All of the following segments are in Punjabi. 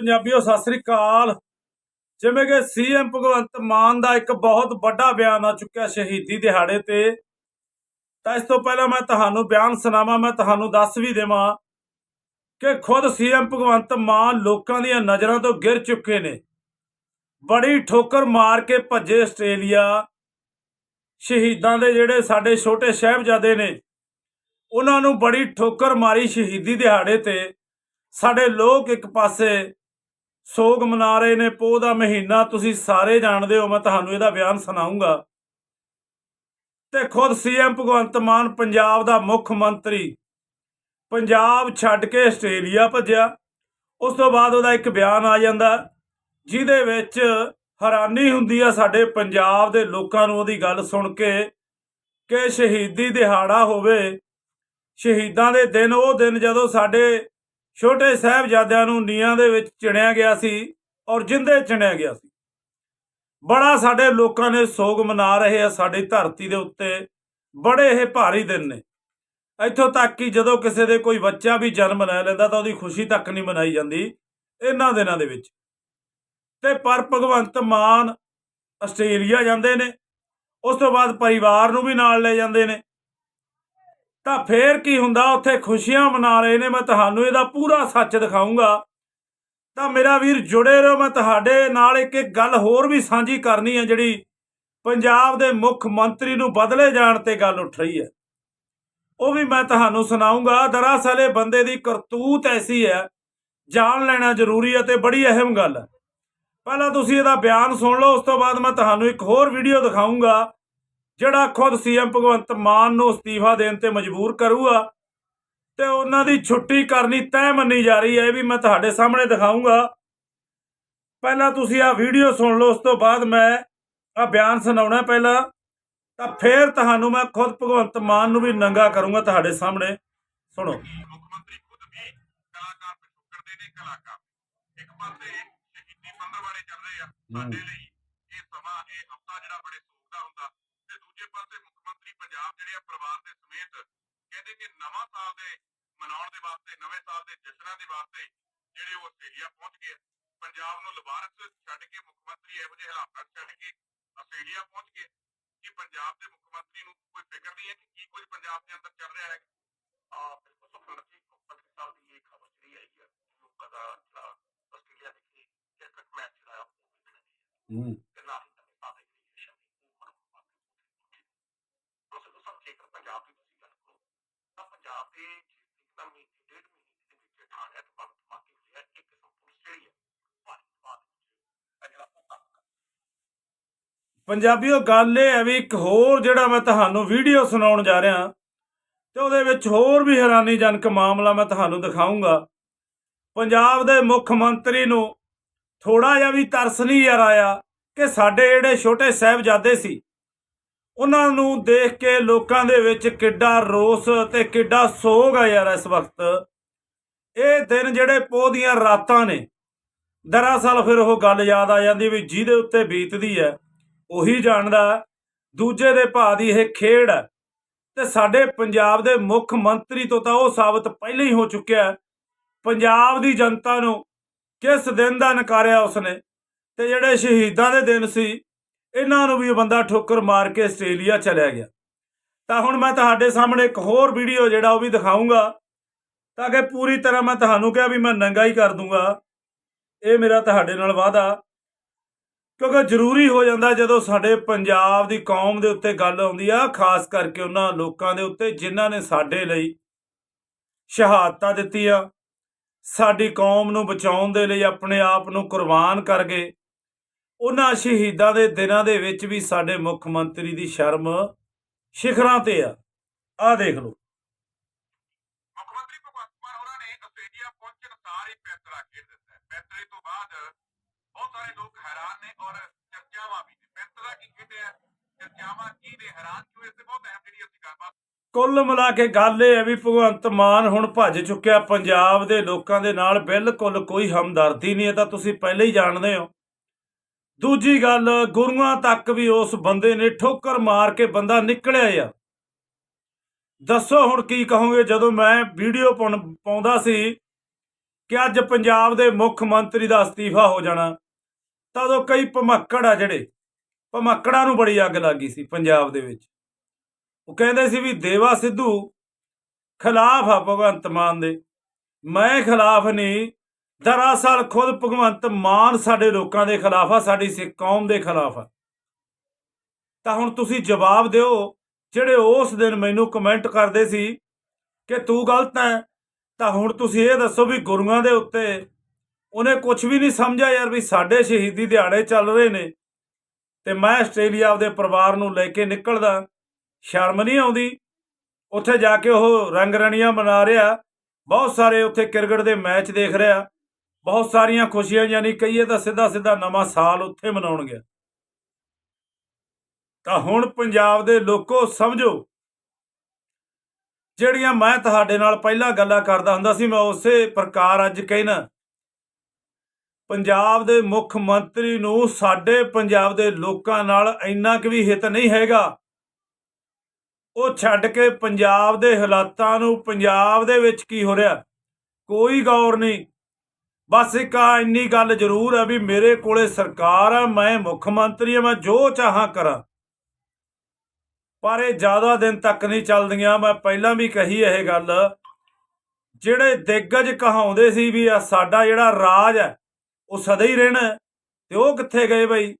ਪੰਜਾਬੀਓ, ਸਤਿ ਸ੍ਰੀ ਅਕਾਲ। ਜਿਵੇਂ ਕਿ ਸੀਐਮ ਭਗਵੰਤ ਮਾਨ ਦਾ ਇੱਕ ਬਹੁਤ ਵੱਡਾ ਬਿਆਨ ਆ ਚੁੱਕਿਆ ਸ਼ਹੀਦੀ ਦਿਹਾੜੇ ਤੇ, ਤਾਂ ਇਸ ਤੋਂ ਪਹਿਲਾਂ ਮੈਂ ਤੁਹਾਨੂੰ ਬਿਆਨ ਸੁਣਾਵਾਂ, ਮੈਂ ਤੁਹਾਨੂੰ ਦੱਸ ਵੀ ਦੇਵਾਂ ਕਿ ਖੁਦ ਸੀਐਮ ਭਗਵੰਤ ਮਾਨ ਲੋਕਾਂ ਦੀਆਂ ਨਜ਼ਰਾਂ ਤੋਂ ਗਿਰ ਚੁੱਕੇ ਨੇ। ਬੜੀ ਠੋਕਰ ਮਾਰ ਕੇ ਭੱਜੇ ਆਸਟ੍ਰੇਲੀਆ। ਸ਼ਹੀਦਾਂ ਦੇ ਜਿਹੜੇ ਸਾਡੇ ਛੋਟੇ ਸਾਹਿਬਜ਼ਾਦੇ ਨੇ, ਉਹਨਾਂ ਨੂੰ ਬੜੀ ਠੋਕਰ ਮਾਰੀ ਸ਼ਹੀਦੀ ਦਿਹਾੜੇ ਤੇ। ਸਾਡੇ ਲੋਕ ਇੱਕ ਪਾਸੇ ਸੋਗ ਮਨਾ ਰਹੇ ਨੇ ਪੋਹ ਦਾ ਮਹੀਨਾ, ਤੁਸੀਂ ਸਾਰੇ ਜਾਣਦੇ ਹੋ, ਮੈਂ ਤੁਹਾਨੂੰ ਇਹਦਾ ਬਿਆਨ ਸੁਣਾਉਂਗਾ। ਤੇ ਖੁਦ ਸੀਐਮ ਭਗਵੰਤ ਮਾਨ ਪੰਜਾਬ ਦਾ ਮੁੱਖ ਮੰਤਰੀ। ਪੰਜਾਬ ਛੱਡ ਕੇ ਆਸਟ੍ਰੇਲੀਆ ਭੱਜਿਆ। ਉਸ ਤੋਂ ਬਾਅਦ ਉਹਦਾ ਇੱਕ ਬਿਆਨ ਆ ਜਾਂਦਾ, ਜਿਹਦੇ ਵਿੱਚ ਹੈਰਾਨੀ ਹੁੰਦੀ ਆ ਸਾਡੇ ਪੰਜਾਬ ਦੇ ਲੋਕਾਂ ਨੂੰ ਉਹਦੀ ਗੱਲ ਸੁਣ ਕੇ, ਕਿ ਸ਼ਹੀਦੀ ਦਿਹਾੜਾ ਹੋਵੇ, ਸ਼ਹੀਦਾਂ ਦੇ ਦਿਨ, ਉਹ ਦਿਨ ਜਦੋਂ ਸਾਡੇ ਛੋਟੇ ਸਾਹਿਬਜ਼ਾਦਿਆਂ ਨੂੰ ਨੀਹਾਂ ਦੇ ਵਿੱਚ ਚਿਣਿਆ ਗਿਆ ਸੀ ਔਰ ਜਿੰਦੇ ਚਿਣਿਆ ਗਿਆ ਸੀ। ਬੜਾ ਸਾਡੇ ਲੋਕਾਂ ਨੇ ਸੋਗ ਮਨਾ ਰਹੇ ਆ, ਸਾਡੀ ਧਰਤੀ ਦੇ ਉੱਤੇ ਬੜੇ ਇਹ ਭਾਰੀ ਦਿਨ ਨੇ। ਇੱਥੋਂ ਤੱਕ ਕਿ ਜਦੋਂ ਕਿਸੇ ਦੇ ਕੋਈ ਬੱਚਾ ਵੀ ਜਨਮ ਲੈ ਲੈਂਦਾ ਤਾਂ ਉਹਦੀ ਖੁਸ਼ੀ ਤੱਕ ਨਹੀਂ ਮਨਾਈ ਜਾਂਦੀ ਇਹਨਾਂ ਦਿਨਾਂ ਦੇ ਵਿੱਚ। ਤੇ ਪਰ ਭਗਵੰਤ ਮਾਨ ਆਸਟ੍ਰੇਲੀਆ ਜਾਂਦੇ ਨੇ, ਉਸ ਤੋਂ ਬਾਅਦ ਪਰਿਵਾਰ ਨੂੰ ਵੀ ਨਾਲ ਲੈ ਜਾਂਦੇ ਨੇ। ਤਾਂ ਫੇਰ ਕੀ ਹੁੰਦਾ? ਉੱਥੇ ਖੁਸ਼ੀਆਂ ਮਨਾ ਰਹੇ ਨੇ, ਮੈਂ ਤੁਹਾਨੂੰ ਇਹਦਾ ਪੂਰਾ ਸੱਚ ਦਿਖਾਉਂਗਾ ਤਾਂ ਮੇਰਾ ਵੀਰ ਜੁੜੇ ਰਹੋ, ਮੈਂ ਤੁਹਾਡੇ ਨਾਲ ਇੱਕ ਇੱਕ ਗੱਲ ਹੋਰ ਵੀ ਸਾਂਝੀ ਕਰਨੀ ਹੈ, ਜਿਹੜੀ ਪੰਜਾਬ ਦੇ ਮੁੱਖ ਮੰਤਰੀ ਨੂੰ ਬਦਲੇ ਜਾਣ ਤੇ ਗੱਲ ਉੱਠ ਰਹੀ ਹੈ। ਉਹ ਵੀ ਮੈਂ ਤੁਹਾਨੂੰ ਸੁਣਾਉਂਗਾ ਦਰਅਸਲ ਇਹ ਬੰਦੇ ਦੀ ਕਰਤੂਤ ਐਸੀ ਹੈ, ਜਾਣ ਲੈਣਾ ਜ਼ਰੂਰੀ ਹੈ ਤੇ ਬੜੀ ਅਹਿਮ ਗੱਲ ਹੈ। ਪਹਿਲਾਂ ਤੁਸੀਂ ਇਹਦਾ ਬਿਆਨ ਸੁਣ ਲਓ, ਉਸ ਤੋਂ ਬਾਅਦ ਮੈਂ ਤੁਹਾਨੂੰ ਇੱਕ ਹੋਰ ਵੀਡੀਓ ਦਿਖਾਉਂਗਾ ਜਿਹੜਾ ਖੁਦ ਸੀਐਮ ਭਗਵੰਤ ਮਾਨ ਨੂੰ ਅਸਤੀਫਾ ਦੇਣ ਤੇ ਮਜਬੂਰ ਕਰੂਗਾ ਤੇ ਉਹਨਾਂ ਦੀ ਛੁੱਟੀ ਕਰਨੀ ਤੈਅ ਮੰਨੀ ਜਾ ਰਹੀ ਹੈ ਇਹ ਵੀ ਮੈਂ ਤੁਹਾਡੇ ਸਾਹਮਣੇ ਦਿਖਾਉਂਗਾ ਪਹਿਲਾਂ ਤੁਸੀਂ ਆਹ ਵੀਡੀਓ ਸੁਣ ਲਓ ਉਸ ਤੋਂ ਬਾਅਦ ਮੈਂ ਆ ਬਿਆਨ ਸੁਣਾਉਣਾ ਪਹਿਲਾਂ। ਤਾਂ ਫਿਰ ਤੁਹਾਨੂੰ ਮੈਂ ਖੁਦ ਭਗਵੰਤ ਮਾਨ ਨੂੰ ਵੀ ਨੰਗਾ ਕਰੂੰਗਾ ਤੁਹਾਡੇ ਸਾਹਮਣੇ। ਸੁਣੋ। ਮੁੱਖ ਮੰਤਰੀ ਖੁਦ ਵੀ ਕਲਾਕਾਰ ਪਿਛੋਕੜ ਦੇ ਨੇ ਕਲਾਕਾਰ। ਇੱਕ ਪਾਸੇ ਸ਼ਹੀਦੀ ਮੰਦਰ ਬਾਰੇ ਚੱਲ ਰਹੇ ਆ ਸਾਡੇ ਲਈ ਇਹ ਸਮਾਂ ਇਹ ਹਫਤਾ ਜਿਹੜਾ ਬੜੇ ਸੋਗ ਦਾ ਹੁੰਦਾ ਦੂਜੇ ਪਾਸੇ ਮੁੱਖ ਮੰਤਰੀ ਪੰਜਾਬ ਜਿਹੜੇ ਆ ਪਰਿਵਾਰ ਦੇ ਸਮੇਤ ਕਹਿੰਦੇ ਕਿ ਨਵਾਂ ਸਾਲ ਦੇ ਮਨਾਉਣ ਦੇ ਵਾਸਤੇ ਨਵੇਂ ਸਾਲ ਦੇ ਜਸ਼ਨਾਂ ਦੇ ਵਾਸਤੇ ਜਿਹੜੇ ਉਹ ਆਸਟ੍ਰੇਲੀਆ ਪਹੁੰਚ ਗਏ ਪੰਜਾਬ ਨੂੰ ਲਬਾਰਕ ਛੱਡ ਕੇ ਮੁੱਖ ਮੰਤਰੀ ਇਹੋ ਜਿਹੇ ਹਾਲਾਤਾਂ ਛੱਡ ਕੇ ਆਸਟ੍ਰੇਲੀਆ ਪਹੁੰਚ ਗਏ ਕਿ ਪੰਜਾਬ ਦੇ ਮੁੱਖ ਮੰਤਰੀ ਨੂੰ ਕੋਈ ਫਿਕਰ ਨਹੀਂ ਹੈ ਕਿ ਕੀ ਕੁਝ ਪੰਜਾਬ ਦੇ ਅੰਦਰ ਚੱਲ ਰਿਹਾ ਹੈ ਆ ਬਿਲਕੁਲ ਸੁਖਮਨ ਜੀ ਪੰਦਰਾਂ ਸਾਲ ਦੀ ਇਹ ਖਬਰ ਜਿਹੜੀ ਆਈ ਹੈ ਲੋਕਾਂ ਦਾ ਜਿਹੜਾ ਆਸਟ੍ਰੇਲੀਆ ਦੇ ਕੀ ਕ੍ਰਿਕਟ ਮੈਚ ਜਿਹੜਾ ਆ ਉਹ ਵੇਖਣਾ ਨਹੀਂ ਹੈ ਹੀ ਨਵੇਂ ਸਾਲ ਦੇ ਕ੍ਰਿਕੇਸ਼ਨ ਦੀ ਉਹ ਮਨ ਤੁਸੀਂ ਤੋਂ ਸਭ ਜੇਕਰ ਪੰਜਾਬ ਦੀ ਤੁਸੀਂ ਗੱਲ ਕਰੋ ਤਾਂ ਪੰਜਾਬ ਦੇ ਜਿੰਨਾ ਮਹੀਨੇ, ਡੇਢ ਮਹੀਨੇ ਦੇ ਵਿੱਚ ਠਾਣ ਹੈ ਬੰਦ ਧਮਾਕੇ ਹੋਏ ਇੱਕ ਕਿਸਮ ਪੁਲਿਸ ਜਿਹੜੀ ਹੈ, ਭਾਰੀ ਬਾਤ ਜਿਹੜਾ ਉਹ ਕੰਮ ਪੰਜਾਬੀਓ, ਗੱਲ ਇਹ ਹੈ ਵੀ ਇੱਕ ਹੋਰ ਜਿਹੜਾ ਮੈਂ ਤੁਹਾਨੂੰ ਵੀਡੀਓ ਸੁਣਾਉਣ ਜਾ ਰਿਹਾ ਤੇ ਉਹਦੇ ਵਿੱਚ ਹੋਰ ਵੀ ਹੈਰਾਨੀਜਨਕ ਮਾਮਲਾ ਮੈਂ ਤੁਹਾਨੂੰ ਦਿਖਾਉਂਗਾ ਪੰਜਾਬ ਦੇ ਮੁੱਖ ਮੰਤਰੀ ਨੂੰ ਥੋੜਾ ਜਿਹਾ ਵੀ ਤਰਸ ਨਹੀਂ ਯਾਰ ਆਇਆ ਕਿ ਸਾਡੇ ਜਿਹੜੇ ਛੋਟੇ ਸਾਹਿਬਜ਼ਾਦੇ ਸੀ ਉਹਨਾਂ ਨੂੰ ਦੇਖ ਕੇ ਲੋਕਾਂ ਦੇ ਵਿੱਚ ਕਿੱਡਾ ਰੋਸ ਤੇ ਕਿੱਡਾ ਸੋਗ ਆ ਯਾਰ ਇਸ ਵਕਤ। ਇਹ ਦਿਨ ਜਿਹੜੇ ਪੋਹ ਦੀਆਂ ਰਾਤਾਂ ਨੇ, ਦਰਅਸਲ ਫਿਰ ਉਹ ਗੱਲ ਯਾਦ ਆ ਜਾਂਦੀ ਵੀ ਜਿਹਦੇ ਉੱਤੇ ਬੀਤਦੀ ਹੈ, ਉਹੀ ਜਾਣਦਾ ਦੂਜੇ ਦੇ ਭਾ ਦੀ ਇਹ ਖੇਡ ਹੈ। ਤੇ ਸਾਡੇ ਪੰਜਾਬ ਦੇ ਮੁੱਖ ਮੰਤਰੀ ਤੋਂ ਤਾਂ ਉਹ ਸਾਬਤ ਪਹਿਲਾਂ ਹੀ ਹੋ ਚੁੱਕਿਆ ਪੰਜਾਬ ਦੀ ਜਨਤਾ ਨੂੰ ਕਿਸ ਦਿਨ ਦਾ ਨਕਾਰਿਆ ਉਸਨੇ? ਤੇ ਜਿਹੜੇ ਸ਼ਹੀਦਾਂ ਦੇ ਦਿਨ ਸੀ ਇਹਨਾਂ ਨੂੰ ਵੀ ਉਹ ਬੰਦਾ ਠੋਕਰ ਮਾਰ ਕੇ ਆਸਟ੍ਰੇਲੀਆ ਚਲਿਆ ਗਿਆ। ਤਾਂ ਹੁਣ ਮੈਂ ਤੁਹਾਡੇ ਸਾਹਮਣੇ ਇੱਕ ਹੋਰ ਵੀਡੀਓ ਜਿਹੜਾ ਉਹ ਵੀ ਦਿਖਾਉਂਗਾ ਤਾਂ ਕਿ ਪੂਰੀ ਤਰ੍ਹਾਂ ਮੈਂ ਤੁਹਾਨੂੰ ਕਿਹਾ ਵੀ ਮੈਂ ਨੰਗਾ ਹੀ ਕਰ ਦੂੰਗਾ। ਇਹ ਮੇਰਾ ਤੁਹਾਡੇ ਨਾਲ ਵਾਅਦਾ। ਕਿਉਂਕਿ ਜ਼ਰੂਰੀ ਹੋ ਜਾਂਦਾ ਜਦੋਂ ਸਾਡੇ ਪੰਜਾਬ ਦੀ ਕੌਮ ਦੇ ਉੱਤੇ ਗੱਲ ਆਉਂਦੀ ਆ, ਖਾਸ ਕਰਕੇ ਉਹਨਾਂ ਲੋਕਾਂ ਦੇ ਉੱਤੇ ਜਿਨ੍ਹਾਂ ਨੇ ਸਾਡੇ ਲਈ ਸ਼ਹਾਦਤਾਂ ਦਿੱਤੀਆਂ। ਸਾਡੀ ਕੌਮ ਨੂੰ ਬਚਾਉਣ ਦੇ ਲਈ ਆਪਣੇ ਆਪ ਨੂੰ ਕੁਰਬਾਨ ਕਰ ਗਏ। ਉਹਨਾਂ ਸ਼ਹੀਦਾਂ ਦੇ ਦਿਨਾਂ ਦੇ ਵਿੱਚ ਵੀ ਸਾਡੇ ਮੁੱਖ ਮੰਤਰੀ ਦੀ ਸ਼ਰਮ ਸਿਖਰਾਂ ਤੇ ਆ। ਆਹ ਦੇਖ ਲਓ। ਮੁੱਖ ਮੰਤਰੀ ਭਗਵੰਤ ਮਾਨ ਹੋਰਾਂ ਨੇ ਆਸਟ੍ਰੇਲੀਆ ਪਹੁੰਚਣ ਸਾਰ ਹੀ ਪੈਤਰਾ ਖੇਡ ਦਿੱਤਾ ਹੈ। ਪੈਤਰੇ ਤੋਂ ਬਾਅਦ ਬਹੁਤ ਸਾਰੇ ਲੋਕ ਹੈਰਾਨ ਨੇ ਔਰ ਚਰਚਾਵਾਂ ਵੀ ਨੇ। ਪੈਤਰਾ ਕੀ ਖੇਡਿਆ ਚਰਚਾਵਾਂ ਕੀ ਨੇ? ਹੈਰਾਨ ਕਿਉਂ ਇਸ ਤੇ ਬਹੁਤ ਅਹਿਮ ਜਿਹੜੀ ਅਸੀਂ ਗੱਲਬਾਤ ਕੁੱਲ ਮਿਲਾ ਕੇ ਗੱਲ ਇਹ ਹੈ ਵੀ ਭਗਵੰਤ ਮਾਨ ਹੁਣ ਭੱਜ ਚੁੱਕਿਆ ਪੰਜਾਬ ਦੇ ਲੋਕਾਂ ਦੇ ਨਾਲ। ਬਿਲਕੁਲ ਕੋਈ ਹਮਦਰਦੀ ਨਹੀਂ ਹੈ ਤਾਂ ਤੁਸੀਂ ਪਹਿਲਾਂ ਹੀ ਜਾਣਦੇ ਹੋ। ਦੂਜੀ ਗੱਲ, ਗੁਰੂਆਂ ਤੱਕ ਵੀ ਉਸ ਬੰਦੇ ਨੇ ਠੋਕਰ ਮਾਰ ਕੇ ਬੰਦਾ ਨਿਕਲਿਆ ਆ। ਦੱਸੋ ਹੁਣ ਕੀ ਕਹੋਗੇ, ਜਦੋਂ ਮੈਂ ਵੀਡੀਓ ਪਾਉਂਦਾ ਸੀ ਕਿ ਅੱਜ ਪੰਜਾਬ ਦੇ ਮੁੱਖ ਮੰਤਰੀ ਦਾ ਅਸਤੀਫਾ ਹੋ ਜਾਣਾ ਤਾਂ ਉਦੋਂ ਕਈ ਭਮੱਕੜ ਆ ਜਿਹੜੇ, ਭਮੱਕੜਾਂ ਨੂੰ ਬੜੀ ਅੱਗ ਲੱਗੀ ਸੀ ਪੰਜਾਬ ਦੇ ਵਿੱਚ। ਉਹ ਕਹਿੰਦੇ ਸੀ ਵੀ ਦੇਵਾ ਸਿੱਧੂ ਖਿਲਾਫ ਆ ਭਗਵੰਤ ਮਾਨ ਦੇ। ਮੈਂ ਖਿਲਾਫ ਨਹੀਂ ਦਰਅਸਲ ਖੁਦ ਭਗਵੰਤ ਮਾਨ ਸਾਡੇ ਲੋਕਾਂ ਦੇ ਖਿਲਾਫ ਆ, ਸਾਡੀ ਸਿੱਖ ਕੌਮ ਦੇ ਖਿਲਾਫ ਆ। ਤਾਂ ਹੁਣ ਤੁਸੀਂ ਜਵਾਬ ਦਿਓ, ਜਿਹੜੇ ਉਸ ਦਿਨ ਮੈਨੂੰ ਕਮੈਂਟ ਕਰਦੇ ਸੀ ਕਿ ਤੂੰ ਗਲਤ ਹੈ ਤਾਂ ਹੁਣ ਤੁਸੀਂ ਇਹ ਦੱਸੋ ਵੀ ਗੁਰੂਆਂ ਦੇ ਉੱਤੇ ਉਹਨੇ ਕੁਝ ਵੀ ਨਹੀਂ ਸਮਝਿਆ ਯਾਰ ਵੀ ਸਾਡੇ ਸ਼ਹੀਦੀ ਦਿਹਾੜੇ ਚੱਲ ਰਹੇ ਨੇ ਤੇ ਮੈਂ ਆਸਟ੍ਰੇਲੀਆ ਆਪਦੇ ਪਰਿਵਾਰ ਨੂੰ ਲੈ ਕੇ ਨਿਕਲਦਾ, ਸ਼ਰਮ ਨਹੀਂ ਆਉਂਦੀ। ਉੱਥੇ ਜਾ ਕੇ ਉਹ ਰੰਗ ਰਣੀਆਂ ਮਨਾ ਰਿਹਾ, ਬਹੁਤ ਸਾਰੇ ਉੱਥੇ ਕ੍ਰਿਕਟ ਦੇ ਮੈਚ ਦੇਖ ਰਿਹਾ। ਬਹੁਤ ਸਾਰੀਆਂ ਖੁਸ਼ੀਆਂ ਯਾਨੀ ਕਹੀਏ ਤਾਂ ਸਿੱਧਾ ਸਿੱਧਾ ਨਵਾਂ ਸਾਲ ਉੱਥੇ ਮਨਾਉਣ ਗਿਆ। ਤਾਂ ਹੁਣ ਪੰਜਾਬ ਦੇ ਲੋਕੋ ਸਮਝੋ, ਜਿਹੜੀਆਂ ਮੈਂ ਤੁਹਾਡੇ ਨਾਲ ਪਹਿਲਾਂ ਗੱਲਾਂ ਕਰਦਾ ਹੁੰਦਾ ਸੀ, ਮੈਂ ਉਸੇ ਪ੍ਰਕਾਰ ਅੱਜ ਕਹਿਣਾ, ਪੰਜਾਬ ਦੇ ਮੁੱਖ ਮੰਤਰੀ ਨੂੰ ਸਾਡੇ ਪੰਜਾਬ ਦੇ ਲੋਕਾਂ ਨਾਲ ਇੰਨਾ ਕੁ ਵੀ ਹਿੱਤ ਨਹੀਂ ਹੈਗਾ। ਉਹ ਛੱਡ ਕੇ ਪੰਜਾਬ ਦੇ ਹਾਲਾਤਾਂ ਨੂੰ ਪੰਜਾਬ ਦੇ ਵਿੱਚ ਕੀ ਹੋ ਰਿਹਾ, ਕੋਈ ਗੌਰ ਨਹੀਂ। ਬਸ ਇੱਕ ਆ ਇੰਨੀ ਗੱਲ ਜ਼ਰੂਰ ਹੈ ਵੀ ਮੇਰੇ ਕੋਲੇ ਸਰਕਾਰ ਆ ਮੈਂ ਮੁੱਖ ਮੰਤਰੀ ਆ ਮੈਂ ਜੋ ਚਾਹਾਂ ਕਰਾਂ। ਪਰ ਇਹ ਜ਼ਿਆਦਾ ਦਿਨ ਤੱਕ ਨਹੀਂ ਚੱਲਦੀਆਂ। ਮੈਂ ਪਹਿਲਾਂ ਵੀ ਕਹੀ ਇਹ ਗੱਲ। ਜਿਹੜੇ ਦਿੱਗਜ ਕਹਾਉਂਦੇ ਸੀ ਵੀ ਆ ਸਾਡਾ ਜਿਹੜਾ ਰਾਜ ਹੈ ਉਹ ਸਦਾ ਹੀ ਰਹਿਣਾ ਹੈ, ਤੇ ਉਹ ਕਿੱਥੇ ਗਏ ਬਈ?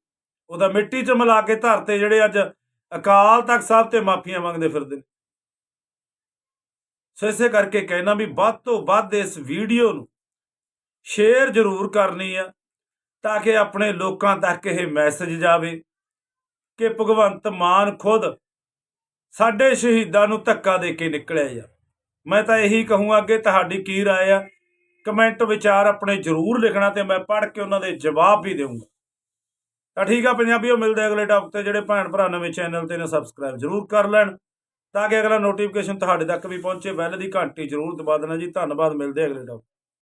ਉਹਦਾ ਮਿੱਟੀ 'ਚ ਮਿਲਾ ਕੇ ਧਰਤੇ ਜਿਹੜੇ ਅੱਜ ਅਕਾਲ ਤਖਤ ਸਾਹਿਬ ਤੇ ਮਾਫੀਆਂ ਮੰਗਦੇ ਫਿਰਦੇ ਨੇ। ਸੋ ਇਸੇ ਕਰਕੇ ਕਹਿਣਾ ਵੀ ਵੱਧ ਤੋਂ ਵੱਧ ਇਸ ਵੀਡੀਓ ਨੂੰ ਸ਼ੇਅਰ ਜ਼ਰੂਰ ਕਰਨੀ ਆ ਤਾਂ ਕਿ ਆਪਣੇ ਲੋਕਾਂ ਤੱਕ ਇਹ ਮੈਸੇਜ ਜਾਵੇ ਕਿ ਭਗਵੰਤ ਮਾਨ ਖੁਦ ਸਾਡੇ ਸ਼ਹੀਦਾਂ ਨੂੰ ਧੱਕਾ ਦੇ ਕੇ ਨਿਕਲਿਆ ਯਾਰ ਮੈਂ ਤਾਂ ਇਹੀ ਕਹੂੰਗਾ ਅੱਗੇ ਤੁਹਾਡੀ ਕੀ رائے ਆ ਕਮੈਂਟ ਵਿਚਾਰ ਆਪਣੇ ਜ਼ਰੂਰ ਲਿਖਣਾ ਤੇ ਮੈਂ ਪੜ੍ਹ ਕੇ ਉਹਨਾਂ ਦੇ ਜਵਾਬ ਵੀ ਦੇਵਾਂਗਾ ਤਾਂ ਠੀਕ ਆ ਪੰਜਾਬੀਓ ਮਿਲਦੇ ਆ ਅਗਲੇ ਟਾਪਿਕ ਤੇ ਜਿਹੜੇ ਭੈਣ ਭਰਾ ਨਵੇਂ ਚੈਨਲ ਤੇ ਨੇ ਸਬਸਕ੍ਰਾਈਬ ਜ਼ਰੂਰ ਕਰ ਲੈਣ ਤਾਂ ਕਿ ਅਗਲਾ ਨੋਟੀਫਿਕੇਸ਼ਨ ਤੁਹਾਡੇ ਤੱਕ ਵੀ ਪਹੁੰਚੇ ਬੈਲ ਦੀ ਘੰਟੀ ਜ਼ਰੂਰ ਦਬਾ ਦੇਣਾ ਜੀ ਧੰਨਵਾਦ ਮਿਲਦੇ ਆ ਅਗਲੇ ਟਾਪਿਕ